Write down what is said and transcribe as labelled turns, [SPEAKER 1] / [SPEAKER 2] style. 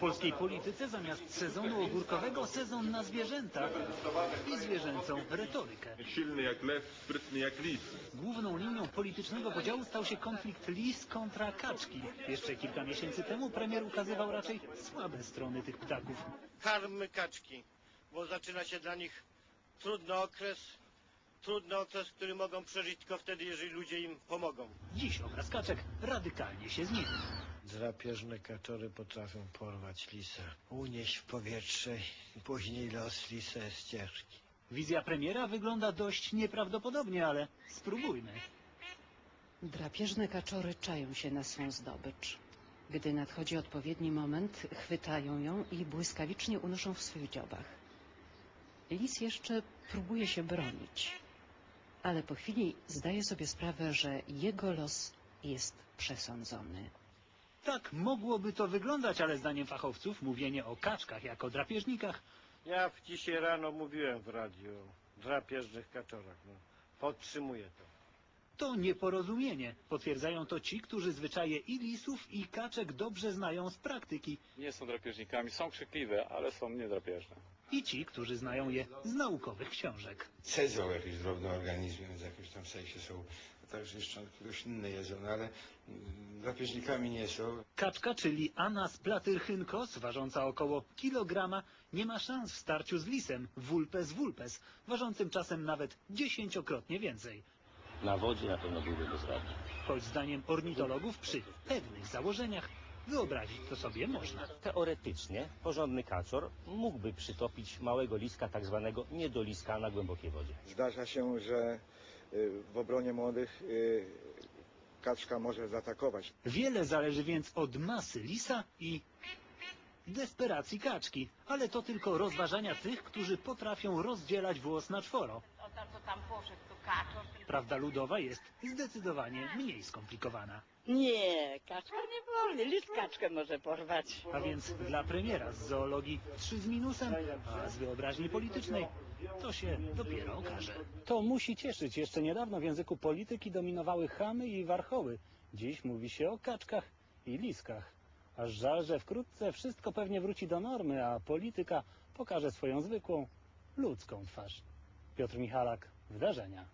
[SPEAKER 1] polskiej polityce zamiast sezonu ogórkowego sezon na zwierzęta i zwierzęcą retorykę.
[SPEAKER 2] Silny jak lew, sprytny jak lis.
[SPEAKER 1] Główną linią politycznego podziału stał się konflikt lis kontra kaczki. Jeszcze kilka miesięcy temu premier ukazywał raczej słabe strony tych ptaków.
[SPEAKER 3] karmy kaczki, bo zaczyna się dla nich trudny okres, trudny okres, który mogą przeżyć tylko wtedy, jeżeli ludzie im pomogą.
[SPEAKER 1] Dziś obraz kaczek radykalnie się zmienił.
[SPEAKER 4] Drapieżne kaczory potrafią porwać lisa, unieść w powietrze i później los lisa z ścieżki.
[SPEAKER 1] Wizja premiera wygląda dość nieprawdopodobnie, ale spróbujmy.
[SPEAKER 5] Drapieżne kaczory czają się na swą zdobycz. Gdy nadchodzi odpowiedni moment, chwytają ją i błyskawicznie unoszą w swych dziobach. Lis jeszcze próbuje się bronić, ale po chwili zdaje sobie sprawę, że jego los jest przesądzony.
[SPEAKER 1] Tak mogłoby to wyglądać, ale zdaniem fachowców mówienie o kaczkach jako drapieżnikach
[SPEAKER 3] Ja w dzisiaj rano mówiłem w radiu o drapieżnych kaczorach. No. Podtrzymuję to.
[SPEAKER 1] To nieporozumienie. Potwierdzają to ci, którzy zwyczaje i lisów, i kaczek dobrze znają z praktyki.
[SPEAKER 6] nie są drapieżnikami, są krzykliwe, ale są niedrapieżne.
[SPEAKER 1] I ci, którzy znają je z naukowych książek.
[SPEAKER 7] cedzą jakieś drobne organizmy, więc w jakimś tam sensie są także jeszcze jakiegoś inne jedzą, no ale mm, drapieżnikami nie są.
[SPEAKER 1] Kaczka, czyli Anas platyrchynкos, ważąca około kilograma, nie ma szans w starciu z lisem, vulpes vulpes, ważącym czasem nawet dziesięciokrotnie więcej.
[SPEAKER 8] Na wodzie na pewno byłby bezradny.
[SPEAKER 1] Choć zdaniem ornitologów przy pewnych założeniach wyobrazić to sobie można.
[SPEAKER 8] Teoretycznie porządny kaczor mógłby przytopić małego liska, tak zwanego niedoliska na głębokiej wodzie.
[SPEAKER 9] Zdarza się, że y, w obronie młodych y, kaczka może zaatakować.
[SPEAKER 1] Wiele zależy więc od masy lisa i desperacji kaczki, ale to tylko rozważania tych, którzy potrafią rozdzielać włos na czworo. Prawda ludowa jest zdecydowanie mniej skomplikowana.
[SPEAKER 10] Nie, kaczka nie wolny, lis kaczkę może porwać.
[SPEAKER 1] A więc dla premiera z zoologii 3 z minusem, a z wyobraźni politycznej to się dopiero okaże. To musi cieszyć. Jeszcze niedawno w języku polityki dominowały chamy i warchoły. Dziś mówi się o kaczkach i liskach. Aż żal, że wkrótce wszystko pewnie wróci do normy, a polityka pokaże swoją zwykłą, ludzką twarz. Piotr Michalak, Wydarzenia.